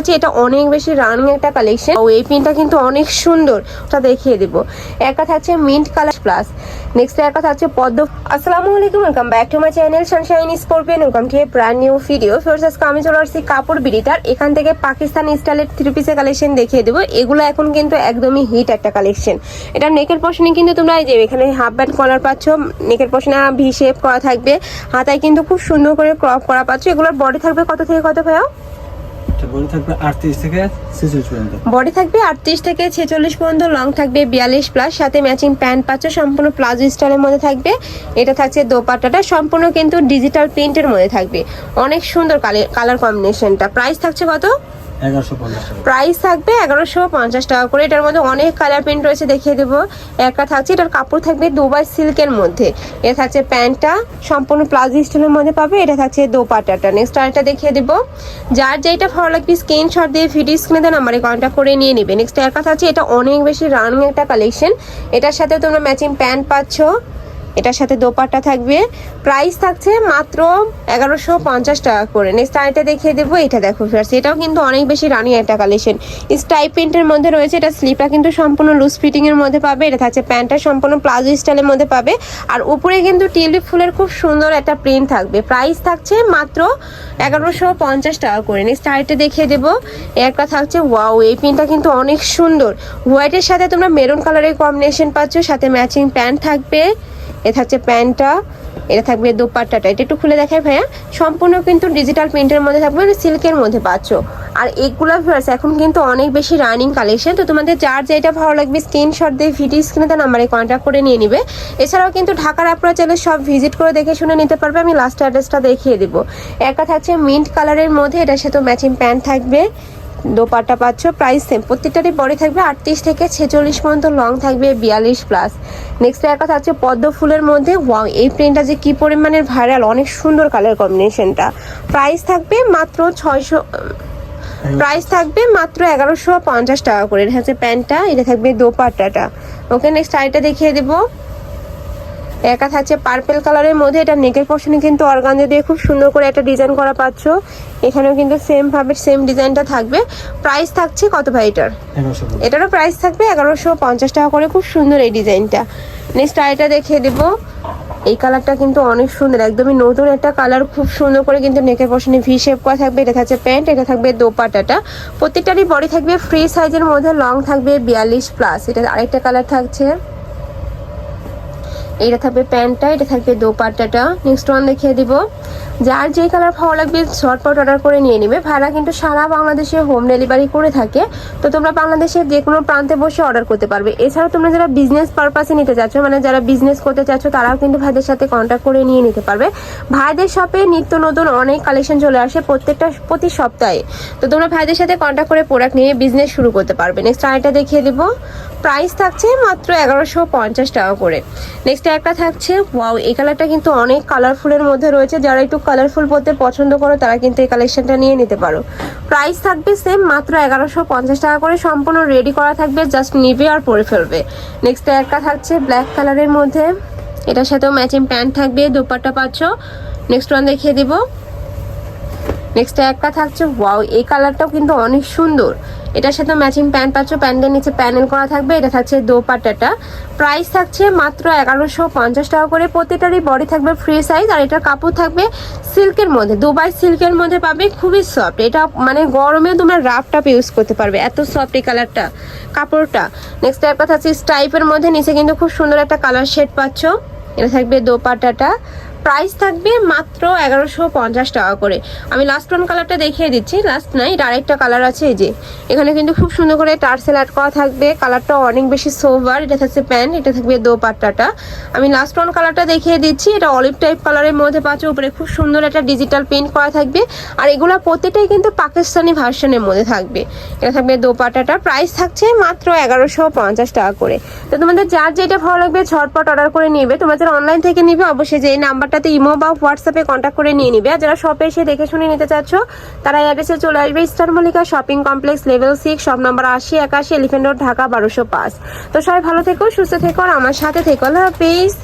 আছে এটা অনেক বেশি রানিং একটা কালেকশন ও এই পিনটা কিন্তু অনেক সুন্দর। ওটা দেখিয়ে দিব। একটা থাকছে মিন্ট কালার প্লাস নেক্সট একটা থাকছে পদ্ম আসসালামু আলাইকুম welcome back to my channel sunshine scorpion welcome to a brand new video আজকে আমি চলে আসছি কাপড় বিড়িটার। এখান থেকে পাকিস্তানি স্টাইলের থ্রি পিসের কালেকশন দেখিয়ে দেবো। এগুলো এখন কিন্তু একদমই হিট একটা কালেকশন এটা নেকের পশনে কিন্তু তোমরা এই যে এখানে হাফ ব্যান্ড কলার পাচ্ছ নেকের পশনে ভি শেপ করা থাকবে। হাতায় কিন্তু খুব সুন্দর করে ক্রপ করা পাচ্ছ। এগুলোর বডি থাকবে কত থেকে কত ভাইয়া? বডি থাকবে আটত্রিশ থেকে ছেচল্লিশ পর্যন্ত। লং থাকবে বিয়াল্লিশ প্লাস সাথে ম্যাচিং প্যান্ট পাচ্ছ, সম্পূর্ণ প্লাজো স্টাইলের মধ্যে থাকবে। এটা থাকছে দোপাট্টাটা, সম্পূর্ণ কিন্তু ডিজিটাল প্রিন্টের মধ্যে থাকবে। অনেক সুন্দর কালার কম্বিনেশনটা প্রাইস থাকছে কত? প্রাইস থাকবে এগারোশো পঞ্চাশ টাকা করে। এটার মধ্যে অনেক কালার প্রিন্ট রয়েছে, দেখিয়ে দেবো। একটা থাকছে, এটার কাপড় থাকবে দুবাই সিল্কের মধ্যে। এটা থাকছে প্যান্টটা, সম্পূর্ণ প্লাজো স্টাইলের মধ্যে পাবে। এটা থাকছে দোপাট্টাটা। নেক্সট আরেকটা দেখিয়ে দেবো। যার যেটা ভালো লাগবে স্ক্রিনশট দিয়ে ভিডিও স্ক্রিনে দেন নাম্বারে কন্ট্যাক্ট করে নিয়ে নেবে। নেক্সট একটা থাকছে, এটা অনেক বেশি রানিং একটা কালেকশন এটার সাথে তোমরা ম্যাচিং প্যান্ট পাচ্ছ। এটার সাথে দোপাট্টা থাকবে। প্রাইস থাকছে মাত্র এগারোশো পঞ্চাশ টাকা করে। নেক্সট আরেকটা দেখিয়ে দেবো, এটা দেখো ফ্রেন্ডস এটাও কিন্তু অনেক বেশি রানি একটা কালেকশন স্টাইপ প্রিন্টের মধ্যে রয়েছে, এটা স্লিপটা কিন্তু সম্পূর্ণ লুজ ফিটিং এর মধ্যে পাবে, এটা থাকছে প্যান্টটা সম্পূর্ণ প্লাজো স্টাইলের মধ্যে পাবে। আর উপরে কিন্তু টিউলিপ ফুলের খুব সুন্দর একটা প্রিন্ট থাকবে। প্রাইস থাকছে মাত্র এগারোশো পঞ্চাশ টাকা করে। নেক্সট আরেকটা দেখিয়ে দেবো, একটা থাকছে ওয়াও এই প্রিন্টটা কিন্তু অনেক সুন্দর। হোয়াইটের সাথে তোমরা মেরুন কালারের কম্বিনেশন পাচ্ছ, সাথে ম্যাচিং প্যান্ট থাকবে। এ থাকছে প্যান্টটা, এটা থাকবে দোপাট্টাটা। এটা একটু খুলে দেখাই ভাইয়া। সম্পূর্ণ কিন্তু ডিজিটাল প্রিন্টের মধ্যে থাকবে সিল্কের মধ্যে পাচ্ছ। আর এগুলো ফ্লার্স এখন কিন্তু অনেক বেশি রানিং কালেকশন তো তোমাদের যার যেটা ভালো লাগবে স্ক্রিনশট দিয়ে ভিডিও স্ক্রিনে তার নাম্বারে কন্ট্যাক্ট করে নিয়ে নিবে। এছাড়াও কিন্তু ঢাকার আপনারা চাইলে সব ভিজিট করে দেখে শুনে নিতে পারবে, আমি লাস্ট অ্যাড্রেসটা দেখিয়ে দেবো। একটা থাকছে মিন্ট কালারের মধ্যে, এটার সাথে ম্যাচিং প্যান্ট থাকবে। দোপাট্টা পাচ্ছ প্রাইস সেম প্রত্যেকটারই বডি থাকবে আটত্রিশ থেকে ছেচল্লিশ পর্যন্ত লং থাকবে বিয়াল্লিশ প্লাস নেক্সট একটা থাকছে পদ্ম ফুলের মধ্যে ওয়াও এই প্রিন্টটা যে কি পরিমাণের ভাইরাল অনেক সুন্দর কালার কম্বিনেশনটা প্রাইস থাকবে মাত্র ছয়শো প্রাইস থাকবে মাত্র এগারোশো পঞ্চাশ টাকা করে। এটা হচ্ছে প্যান্টটা, এটা থাকবে দোপাট্টাটা। ওকে নেক্সট আইটা দেখিয়ে দেবো। একা থাকছে পার্পেল কালারের মধ্যে এটা নেকের পশনে কিন্তু অর্গানজা দিয়ে খুব সুন্দর করে একটা ডিজাইন করা পাচ্ছ। এখানেও কিন্তু সেম ভাবে সেম ডিজাইনটা থাকবে। প্রাইস থাকছে কত ভাই এটার? এটারও প্রাইস থাকবে এগারোশো পঞ্চাশ টাকা করে খুব সুন্দর এই ডিজাইনটা নেক্সট আইটা দেখিয়ে দেবো। এই কালারটা কিন্তু অনেক সুন্দর একদমই নতুন একটা কালার খুব সুন্দর করে কিন্তু নেকের পশনে ভি শেপ করা থাকবে। এটা থাকছে প্যান্ট এটা থাকবে দোপাটাটা প্রত্যেকটারই বডি থাকবে ফ্রি সাইজের মধ্যে লং থাকবে বিয়াল্লিশ প্লাস এটা আরেকটা কালার থাকছে এটা থাকবে প্যান্টটা, এটা থাকবে দোপাট্টাটা। নেক্সট ওয়ান দেখিয়ে দিব। যার যে কালার ভালো লাগবে, ঝটপট অর্ডার করে নিয়ে নিবে। ভাড়া কিন্তু সারা বাংলাদেশে হোম ডেলিভারি করে থাকে। তো তোমরা বাংলাদেশের যে কোনো প্রান্তে বসে অর্ডার করতে পারবে। এছাড়াও তোমরা যারা বিজনেস পারপাসে নিতে চাচ্ছ মানে যারা বিজনেস করতে চাচ্ছ, তারাও কিন্তু ভাইদের সাথে কন্ট্যাক্ট করে নিয়ে নিতে পারবে। ভাইদের শপে নিত্য নতুন অনেক কালেকশন চলে আসে প্রত্যেকটা, প্রতি সপ্তাহে। তো তোমরা ভাইদের সাথে কন্ট্যাক্ট করে প্রোডাক্ট নিয়ে বিজনেস শুরু করতে পারবে। নেক্সট আরেকটা দেখিয়ে দিব। প্রাইস থাকছে মাত্র এগারোশো পঞ্চাশ টাকা করে। নেক্সট একটা থাকছে ওয়াও এই কালারটা কিন্তু অনেক কালারফুলের মধ্যে রয়েছে। যারা একটু কালারফুল পরতে পছন্দ করো, তারা কিন্তু এই কালেকশনটা নিয়ে নিতে পারো। প্রাইস থাকবে সেম মাত্র এগারোশো পঞ্চাশ টাকা করে। সম্পূর্ণ রেডি করা থাকবে জাস্ট নিবে আর পরে ফেলবে। নেক্সট একটা থাকছে ব্ল্যাক কালারের মধ্যে। এটার সাথেও ম্যাচিং প্যান্ট থাকবে, দোপাট্টা পাচ্ছ। নেক্সট ওয়ান দেখিয়ে দিব। নেক্সট একটা থাকছে ওয়াও এই কালারটাও কিন্তু অনেক সুন্দর। এটার সাথে ম্যাচিং প্যান্ট পাচ্ছ, প্যান্টের নিচে প্যানেল করা থাকবে, এটা থাকছে দোপাট্টাটা। প্রাইস থাকছে মাত্র এগারোশো পঞ্চাশ টাকা করে প্রত্যেকটারই বডি থাকবে ফ্রি সাইজ আর এটার কাপড় থাকবে সিল্কের মধ্যে। দুবাই সিল্কের মধ্যে পাবে, খুবই সফট এটা মানে গরমে তোমরা রাফ টাপ ইউজ করতে পারবে, এত সফট এই কালারটা কাপড়টা। নেক্সট একটা থাকছে স্টাইপের মধ্যে, নিচে কিন্তু খুব সুন্দর একটা কালার শেড পাচ্ছ। এটা থাকবে দোপাট্টাটা। প্রাইস থাকবে মাত্র এগারোশো পঞ্চাশ টাকা করে। আমি লাস্ট ওয়ান কালারটা দেখিয়ে দিচ্ছি। লাস্ট নাই আরেকটা কালার আছে এই যে। এখানে কিন্তু খুব সুন্দর করে টার্সেল অ্যাড করা থাকবে। কালারটা অনেক বেশি সোভার এটা থাকছে প্যান্ট এটা থাকবে দোপাট্টাটা। আমি লাস্ট ওয়ান কালারটা দেখিয়ে দিচ্ছি। এটা অলিভ টাইপ কালারের মধ্যে পাচ্ছ। উপরে খুব সুন্দর একটা ডিজিটাল প্রিন্ট করা থাকবে। আর এগুলো প্রত্যেকটাই কিন্তু পাকিস্তানি ভার্সনের মধ্যে থাকবে। এটা থাকবে দোপাট্টাটা। প্রাইস থাকছে মাত্র এগারোশো পঞ্চাশ টাকা করে। তো তোমাদের যার যেটা ভালো লাগবে ঝটপট অর্ডার করে নিবে। তোমাদের অনলাইন থেকে নিবে। অবশ্যই যে এই নাম্বারটাতে ইমো বা হোয়াটসঅ্যাপে কন্ট্যাক্ট করে নিয়ে নিবে। আর যারা শপে এসে দেখে শুনে নিতে চাচ্ছ, তারা অ্যাড্রেসে চলে আসবে। Star Mallika shopping complex level six shop number আশি একাশি এলিফেন্ট রোড ঢাকা বারোশো পাঁচ। তো সবাই ভালো থেকো, সুস্থ থেকো, আর আমার সাথে থেকো। আল্লাহ হাফিজ।